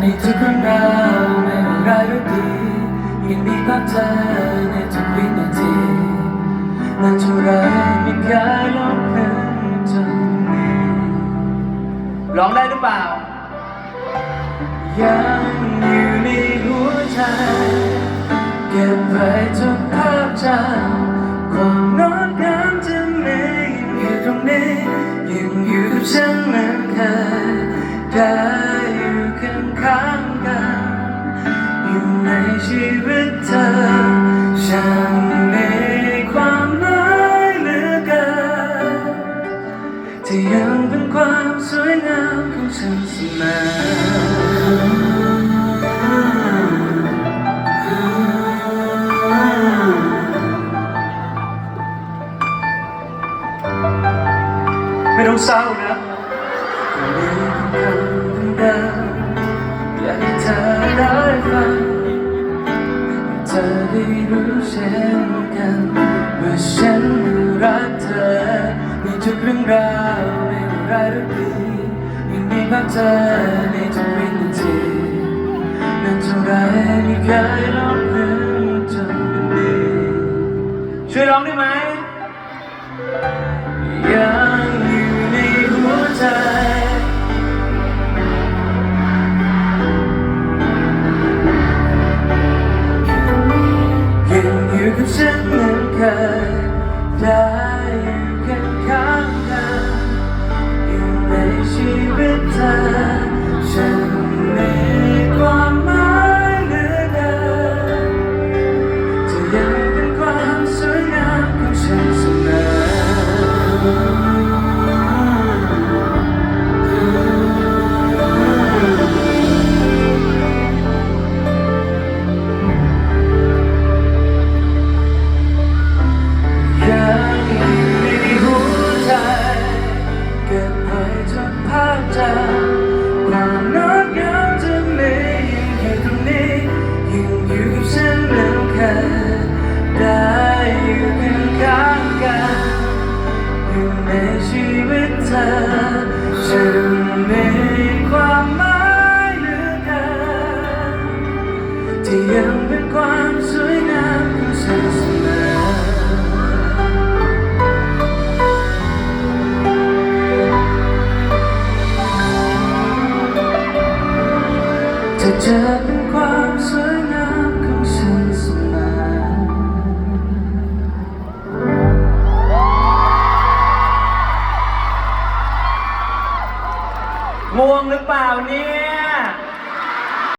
ในทุกเรื่องราวไม่ว่าร้ายหรือดียังมีภาพเธอในทุกวินาทีมันเท่าไรม่เคยลบเลือนจนมีร้องได้หรือเปล่า ยังอยู่ในหัวใจ เก็บไว้ทุกภาพจำความงดงามจะไม่อยู่ตรงนี้ยังอยู่กับฉันเหม ชีวิตเธอฉันมีความหมายเหลือเกินที่ยังเป็นความสวยงามของฉันเสมอไม่ต้องเศร้านะ รู้เช่นกันว่าฉันรักเธอในทุกเรื่องราวไม่ว่าร้ายหรือดียังมีภาพเธอในทุกวินาทีนั่นเท่าไรไม่เคยลบเลือนจนดีช่วยร้องได้ไหม อยู่ เก็บไว้ทุกภาพจำความงดงามจะมียังอยู่ตรงนี้ยังอยู่กับฉันเหมือนเคยได้อยู่ข้างข้างกันอยู่ในชีวิตเธอ เจอเป็นความสวยงามของฉันเสมอง่วงหรือเปล่าเนี่ย